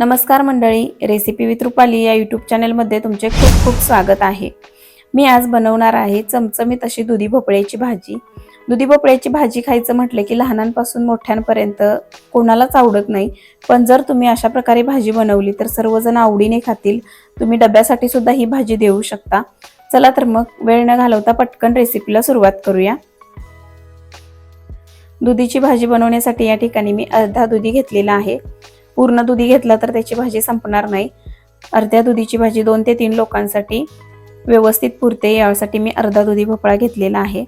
नमस्कार मंडळी recipe with Rupali या यूट्यूब चॅनलमध्ये तुमचे खूप खूप स्वागत आहे. मी आज बनवणार आहे चमचमीत अशी दुधी भोपळ्याची भाजी. दुधी भोपळ्याची भाजी खायचं म्हटलं की लहानांपासून मोठ्यांपर्यंत कोणालाच आवडत नाही. पण जर तुम्ही अशा प्रकारे भाजी बनवली तर सर्वजण आवडीने खातील. तुम्ही डब्यासाठी सुद्धा ही भाजी देऊ शकता. चला तर मग वेळ न घालवता पटकन रेसिपीला सुरुवात करूया. दुधीची भाजी बनवण्यासाठी या ठिकाणी मी अर्धा दुधी घेतलेला आहे. पूर्ण दुधी घेतला तर त्याची भाजी संपणार नाही. अर्ध्या दुधीची भाजी दोन ते तीन लोकांसाठी व्यवस्थित पुरते. यासाठी मी अर्धा दुधी भोपळा घेतलेला आहे.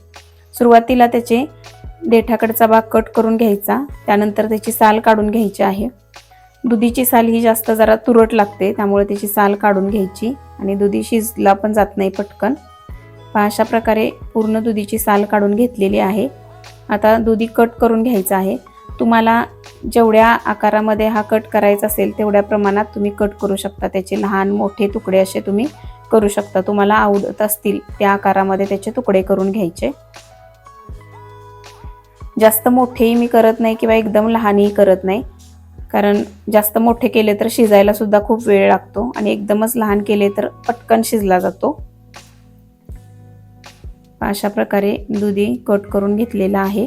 सुरुवातीला त्याचे देठाकडचा भाग कट करून घ्यायचा. त्यानंतर त्याची साल काढून घ्यायची आहे. दुधीची साल ही जास्त जरा तुरट लागते त्यामुळे त्याची साल काढून घ्यायची आणि दुधी शिजला पण जात नाही पटकन. अशा प्रकारे पूर्ण दुधीची साल काढून घेतलेली आहे. आता दुधी कट करून घ्यायचं आहे. तुम्हाला जेवढ्या आकारामध्ये हा कट करायचा असेल तेवढ्या प्रमाणात तुम्ही कट करू शकता. त्याचे लहान मोठे तुकडे असे तुम्ही करू शकता. तुम्हाला आवडत असतील त्या आकारामध्ये त्याचे तुकडे करून घ्यायचे. जास्त मोठेही मी करत नाही किंवा एकदम लहानही करत नाही. कारण जास्त मोठे केले तर शिजायला सुद्धा खूप वेळ लागतो आणि एकदमच लहान केले तर पटकन शिजला जातो. अशा प्रकारे दुधी कट करून घेतलेला आहे.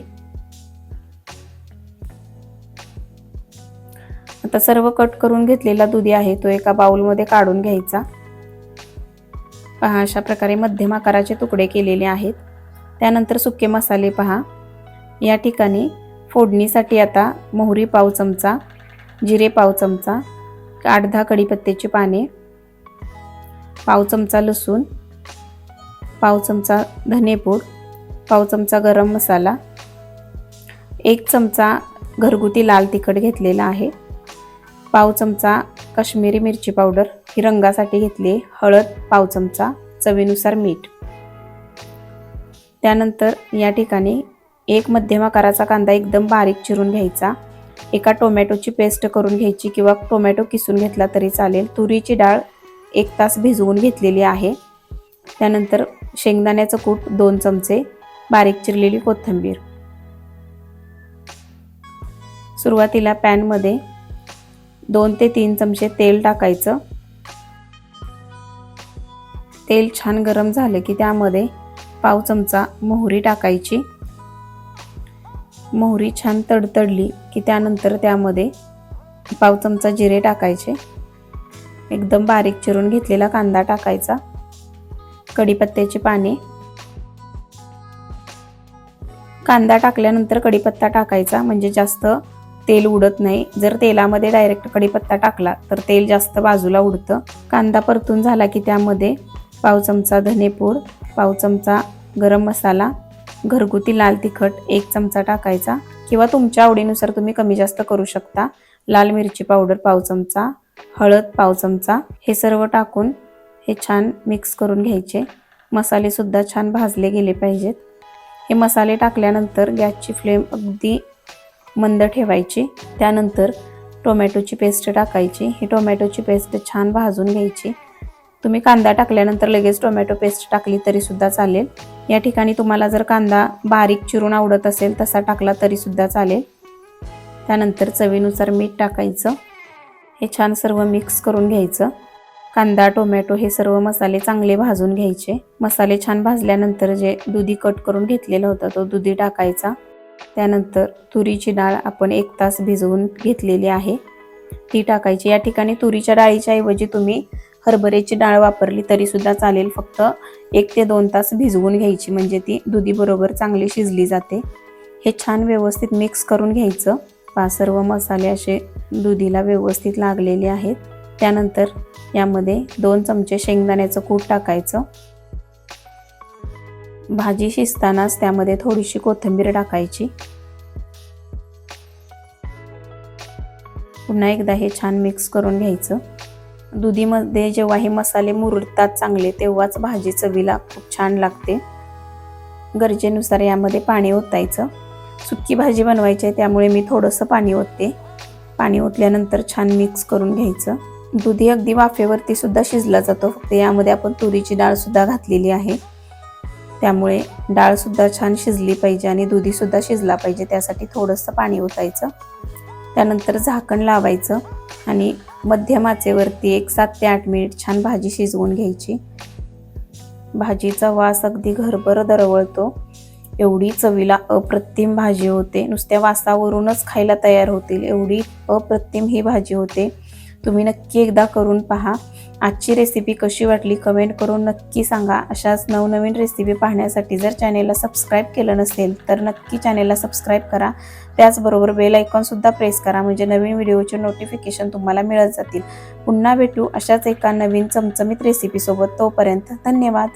आता सर्व कट करून घेतलेला दुधी आहे तो एका बाउलमध्ये काढून घ्यायचा. पहा अशा प्रकारे मध्यम आकाराचे तुकडे केलेले आहेत. त्यानंतर सुके मसाले पहा. या ठिकाणी फोडणीसाठी आता मोहरी पाव चमचा जिरे पाव चमचा आठ दहा कढीपत्त्याची पाने पाव चमचा लसूण पाव चमचा धनेपूड पाव चमचा गरम मसाला एक चमचा घरगुती लाल तिखट घेतलेला आहे. पाव चमचा काश्मीरी मिरची पावडर. ही रंगासाठी घेतली हळद पाव चमचा चवीनुसार मीठ. त्यानंतर या ठिकाणी एक मध्यम आकाराचा कांदा एकदम बारीक चिरून घ्यायचा. एका टोमॅटोची पेस्ट करून घ्यायची किंवा टोमॅटो किसून घेतला तरी चालेल. तुरीची डाळ एक तास भिजवून घेतलेली आहे. त्यानंतर शेंगदाण्याचं कूट दोन चमचे बारीक चिरलेली कोथिंबीर. सुरुवातीला पॅनमध्ये दोन ते तीन चमचे तेल टाकायचं. तेल छान गरम झालं की त्यामध्ये पाव चमचा मोहरी टाकायची. मोहरी छान तडतडली की त्यानंतर त्यामध्ये पाव चमचा जिरे टाकायचे. एकदम बारीक चिरून घेतलेला कांदा टाकायचा. कढीपत्त्याची पाने. कांदा टाकल्यानंतर कढीपत्ता टाकायचा म्हणजे जास्त तेल उडत नाही. जर तेलामध्ये डायरेक्ट कढीपत्ता टाकला तर तेल जास्त बाजूला उडतं. कांदा परतून झाला की त्यामध्ये पाव चमचा धनेपूड पाव चमचा गरम मसाला घरगुती लाल तिखट एक चमचा टाकायचा किंवा तुमच्या आवडीनुसार तुम्ही कमी जास्त करू शकता. लाल मिरची पावडर पाव चमचा हळद पाव चमचा हे सर्व टाकून हे छान मिक्स करून घ्यायचे. मसालेसुद्धा छान भाजले गेले पाहिजेत. हे मसाले टाकल्यानंतर गॅसची फ्लेम अगदी मंद ठेवायची. त्यानंतर टोमॅटोची पेस्ट टाकायची. ही टोमॅटोची पेस्ट छान भाजून घ्यायची. तुम्ही कांदा टाकल्यानंतर लगेच टोमॅटो पेस्ट टाकली तरीसुद्धा चालेल. या ठिकाणी तुम्हाला जर कांदा बारीक चिरून आवडत असेल तसा टाकला तरीसुद्धा चालेल. त्यानंतर चवीनुसार मीठ टाकायचं. हे छान सर्व मिक्स करून घ्यायचं. कांदा टोमॅटो हे सर्व मसाले चांगले भाजून घ्यायचे. मसाले छान भाजल्यानंतर जे दुधी कट करून घेतलेला होतं तो दुधी टाकायचा. त्यानंतर तुरीची डाळ आपण एक तास भिजवून घेतलेली आहे. ती टाकायची. या ठिकाणी तुरीच्या डाळीच्या ऐवजी तुम्ही हरभऱ्याची डाळ वापरली तरीसुद्धा चालेल. फक्त एक ते दोन तास भिजवून घ्यायची. म्हणजे ती दुधीबरोबर चांगली शिजली जाते. हे छान व्यवस्थित मिक्स करून घ्यायचं. पा सर्व मसाले असे दुधीला व्यवस्थित लागलेले आहेत. त्यानंतर यामध्ये दोन चमचे शेंगदाण्याचं कूट टाकायचं. भाजी शिजतानाच त्यामध्ये थोडीशी कोथिंबीर टाकायची. पुन्हा एकदा हे छान मिक्स करून घ्यायचं. दुधीमध्ये जेव्हा हे मसाले मुरडतात चांगले तेव्हाच भाजी चवीला खूप छान लागते. गरजेनुसार यामध्ये पाणी ओतायचं. सुक्की भाजी बनवायची आहे त्यामुळे मी थोडंसं पाणी ओतते. पाणी ओतल्यानंतर छान मिक्स करून घ्यायचं. दुधी अगदी वाफेवरती सुद्धा शिजला जातो फक्त यामध्ये आपण तुरीची डाळ सुद्धा घातलेली आहे. त्यामुळे डाळसुद्धा छान शिजली पाहिजे आणि दुधीसुद्धा शिजला पाहिजे. त्यासाठी थोडंसं पाणी ओतायचं. त्यानंतर झाकण लावायचं आणि मध्यम आचेवरती एक सात ते आठ मिनिट छान भाजी शिजवून घ्यायची. भाजीचा वास अगदी घरभर दरवळतो. एवढी चवीला अप्रतिम भाजी होते. नुसत्या वासावरूनच खायला तयार होतील. एवढी अप्रतिम ही भाजी होते. तुम्ही नक्की एकदा करून पहा. आजची रेसिपी कशी वाटली कमेंट करून नक्की सांगा. अशाच नवनवीन रेसिपी पाहण्यासाठी जर चॅनेलला सबस्क्राईब केलं नसेल तर नक्की चॅनेलला सबस्क्राईब करा. त्याचबरोबर बेल आयकॉनसुद्धा प्रेस करा म्हणजे नवीन व्हिडिओचे नोटिफिकेशन तुम्हाला मिळत जातील. पुन्हा भेटू अशाच एका नवीन चमचमीत रेसिपीसोबत तोपर्यंत धन्यवाद.